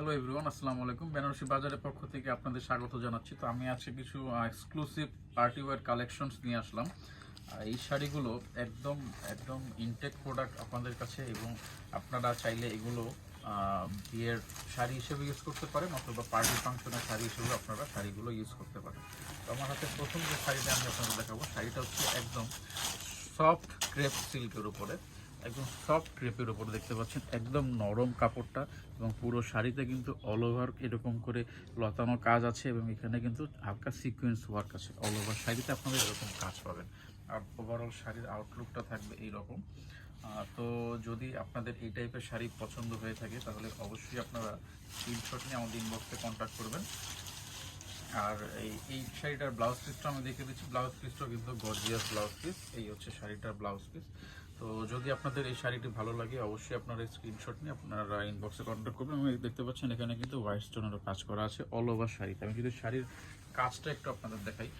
Hello everyone আসসালামু আলাইকুম বেনারসি বাজারের পক্ষ থেকে আপনাদের স্বাগত জানাচ্ছি। তো আমি আজকে কিছু এক্সক্লুসিভ পার্টি ওয়্যার কালেকশনস নিয়ে আসলাম। এই শাড়িগুলো একদম একদম ইনটেক প্রোডাক্ট আপনাদের কাছে এবং আপনারা চাইলে এগুলো বিয়ের শাড়ি হিসেবে ইউজ করতে পারেন অথবা পার্টি ফাংশনের শাড়ি হিসেবে আপনারা শাড়িগুলো ইউজ করতে পারেন। তো আমার হাতে প্রথম যে শাড়িটা আমি আপনাদের দেখাবো, শাড়িটা হচ্ছে একদম সফট ক্রেপ সিল্কের উপরে। একদম সফট ক্রেপের উপরে দেখতে পাচ্ছেন, একদম নরম কাপড়টা এবং পুরো শাড়িতে কিন্তু অল ওভার এরকম করে লতানো কাজ আছে এবং এখানে কিন্তু হালকা সিকোয়েন্স ওয়ার্ক আছে। অল ওভার শাড়িতে আপনারা এরকম কাজ পাবেন। আর ওভারঅল শাড়ির আউটলুকটা থাকবে এইরকম। তো যদি আপনাদের এই টাইপের শাড়ি পছন্দ হয়ে থাকে, তাহলে অবশ্যই আপনারা স্ক্রিনশট নিয়ে আমাদের ইনবক্সে কন্ট্যাক্ট করবেন। আর এই এই শাড়িটার ব্লাউজ পিসটা আমি দেখে দিচ্ছি। ব্লাউজ পিসটাও কিন্তু গর্জিয়াস ব্লাউজ পিস এই হচ্ছে শাড়িটার ব্লাউজ পিস তো যদি আপনাদের এই শাড়িটি ভালো লাগে, অবশ্যই আপনারা স্ক্রিনশট নিয়ে আপনারা ইনবক্সে কন্ট্যাক্ট করবেন। এবং দেখতে পাচ্ছেন এখানে কিন্তু হোয়াইট স্টোনেরও কাজ করা আছে অল ওভার শাড়িতে। আমি কিন্তু শাড়ির কাজটা একটু আপনাদের দেখাই।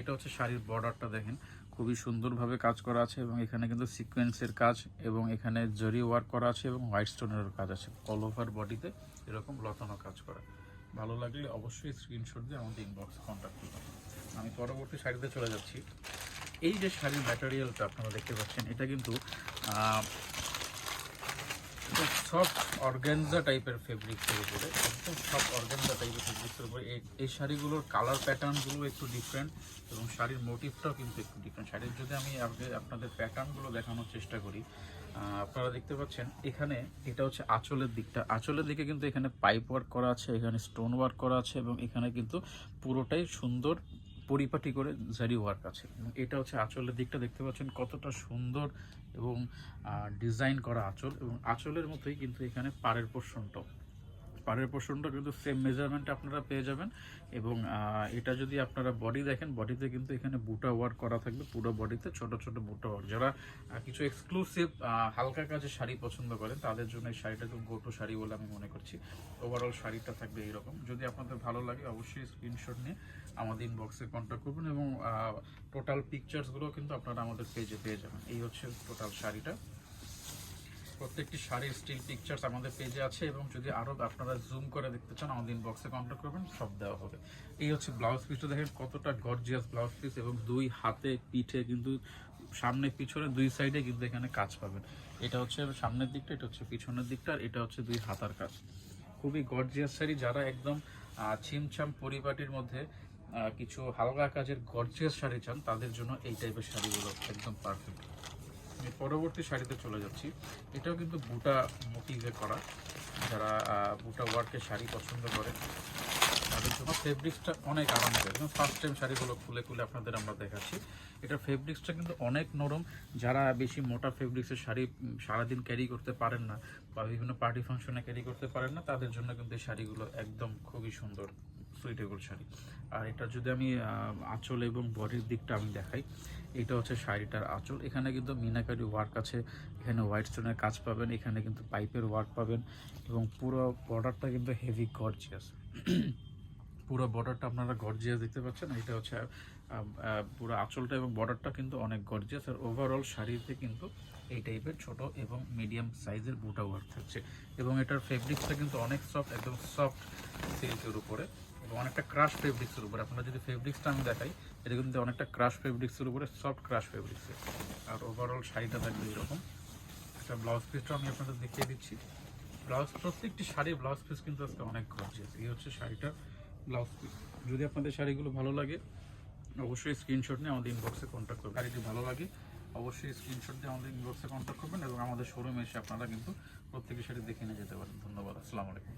এটা হচ্ছে শাড়ির বর্ডারটা দেখেন। খুবই সুন্দরভাবে কাজ করা আছে এবং এখানে কিন্তু সিকোয়েন্সের কাজ এবং এখানে জরি ওয়ার্ক করা আছে এবং হোয়াইট স্টোনেরও কাজ আছে। অল ওভার বডিতে এরকম লতানো কাজ করা। ভালো লাগলে অবশ্যই স্ক্রিনশট দিয়ে আমাদের ইনবক্সে কন্ট্যাক্ট করবেন। আমি পরবর্তী শাড়িতে চলে যাচ্ছি। এই যে শাড়ির ম্যাটেরিয়ালটা আপনারা দেখতে পাচ্ছেন, এটা কিন্তু সফট অর্গ্যানজা টাইপের ফেব্রিক্সের উপরে, একদম সফট অর্গ্যানজা টাইপের ফেব্রিক্সের উপরে। এই শাড়িগুলোর কালার প্যাটার্নগুলো একটু ডিফারেন্ট এবং শাড়ির মোটিভটাও কিন্তু একটু ডিফারেন্ট শাড়ির যদি আমি আপনাদের প্যাটার্নগুলো দেখানোর চেষ্টা করি আপনারা দেখতে পাচ্ছেন, এখানে এটা হচ্ছে আঁচলের দিকটা। আঁচলের দিকে কিন্তু এখানে পাইপ ওয়ার্ক করা আছে, এখানে স্টোন ওয়ার্ক করা আছে এবং এখানে কিন্তু পুরোটাই সুন্দর পরিপাটি করে জারি ওয়ার্ক আছে এটা হচ্ছে আঁচলের দিকটা, দেখতে পাচ্ছেন কতটা সুন্দর এবং ডিজাইন করা আঁচল। এবং আঁচলের মতোই কিন্তু এখানে পাড়ের পোর্শনটাও পাড়ের পোর্শনটা কিন্তু সেম মেজারমেন্ট আপনারা পেয়ে যাবেন। এবং এটা যদি আপনারা বডি দেখেন বডিতে কিন্তু এখানে বুটা ওয়ার্ক করা থাকবে পুরো বডিতে ছোট ছোট বুটা ওয়ার্ক যারা কিছু এক্সক্লুসিভ হালকা কাজের শাড়ি পছন্দ করেন, তাদের জন্য এই শাড়িটা খুব গোটো শাড়ি বলে আমি মনে করছি। ওভারঅল শাড়িটা থাকবে এইরকম যদি আপনাদের ভালো লাগে, অবশ্যই স্ক্রিনশট নিয়ে আমাদের ইনবক্সে কন্ট্যাক্ট করবেন এবং টোটাল পিকচার্সগুলো কিন্তু আপনারা আমাদের পেজে পেয়ে যাবেন। এই হচ্ছে টোটাল শাড়িটা। প্রত্যেকটি শাড়ির স্টিল পিকচার্স আমাদের পেজে আছে এবং যদি আরও আপনারা জুম করে দেখতে চান, আমাদের ইনবক্সে কন্ট্যাক্ট করবেন, সব দেওয়া হবে। এই হচ্ছে ব্লাউজ পিসটা দেখেন কতটা গর্জিয়াস ব্লাউজ পিস এবং দুই হাতে পিঠে কিন্তু সামনে পিছনে দুই সাইডে কিন্তু এখানে কাজ পাবেন। এটা হচ্ছে সামনের দিকটা, এটা হচ্ছে পিছনের দিকটা, আর এটা হচ্ছে দুই হাতার কাজ। খুবই গর্জিয়াস শাড়ি, যারা একদম ছিমছাম পরিপাটির মধ্যে কিছু হালকা কাজের গর্জিয়াস শাড়ি চান, তাদের জন্য এই টাইপের শাড়িগুলো একদম পারফেক্ট পরবর্তী শাড়িতে চলে যাচ্ছি। এটাও কিন্তু বুটা মোটিভে করা। যারা বুটা ওয়ার্কের শাড়ি পছন্দ করে, তাদের জন্য ফেব্রিক্সটা অনেক আরামদায়ক। ফার্স্ট টাইম শাড়িগুলো খুলে খুলে আপনাদের আমরা দেখাচ্ছি। এটা ফেব্রিক্সটা কিন্তু অনেক নরম। যারা বেশি মোটা ফেব্রিক্সের শাড়ি সারাদিন ক্যারি করতে পারেন না বা বিভিন্ন পার্টি ফাংশনে ক্যারি করতে পারেন না, তাদের জন্য কিন্তু এই শাড়িগুলো একদম খুবই সুন্দর। সুইটেবল শাড়ি আর এটা যদি আমি আঁচল এবং বডির দিকটা আমি দেখাই, এটা হচ্ছে শাড়িটার আঁচল। এখানে কিন্তু মিনাকারি ওয়ার্ক আছে, এখানে হোয়াইট স্টোনের কাজ পাবেন, এখানে কিন্তু পাইপের ওয়ার্ক পাবেন এবং পুরো বর্ডারটা কিন্তু হেভি গর্জিয়াস পুরো বর্ডারটা আপনারা গর্জিয়াস দেখতে পাচ্ছেন, এটা হচ্ছে পুরো আঁচলটা এবং বর্ডারটা কিন্তু অনেক গর্জিয়াস আর ওভারঅল শাড়িতে কিন্তু এই টাইপের ছোট এবং মিডিয়াম সাইজের বুটা ওয়ার্ক থাকছে। এবং এটার ফেব্রিক্সটা কিন্তু অনেক সফট একদম সফট সিল্কের উপরে। অনেকটা ক্রাশ ফেব্রিক্সের উপরে। আপনারা যদি ফেব্রিক্সটা আমি দেখাই, এটা কিন্তু অনেকটা ক্রাশ ফেব্রিক্সের উপরে সফট ক্রাশ ফেব্রিক্সের আর ওভারঅল শাড়িটা থাকবে এরকম। একটা ব্লাউজ পিসটা আমি আপনাদের দেখিয়ে দিচ্ছি। ব্লাউজ প্রত্যেকটি শাড়ির ব্লাউজ পিস কিন্তু আজকে অনেক গর্জিয়াস এই হচ্ছে শাড়িটার ব্লাউজ পিস যদি আপনাদের শাড়িগুলো ভালো লাগে, অবশ্যই স্ক্রিনশট নিয়ে আমাদের ইনবক্সে কন্ট্যাক্ট করবেন। শাড়িটি ভালো লাগে, অবশ্যই স্ক্রিনশট দিয়ে আমাদের ইনবক্সে কন্ট্যাক্ট করবেন এবং আমাদের শোরুমে এসে আপনারা কিন্তু প্রত্যেকের শাড়ি দেখে নিয়ে যেতে পারেন। ধন্যবাদ। আসসালামু আলাইকুম।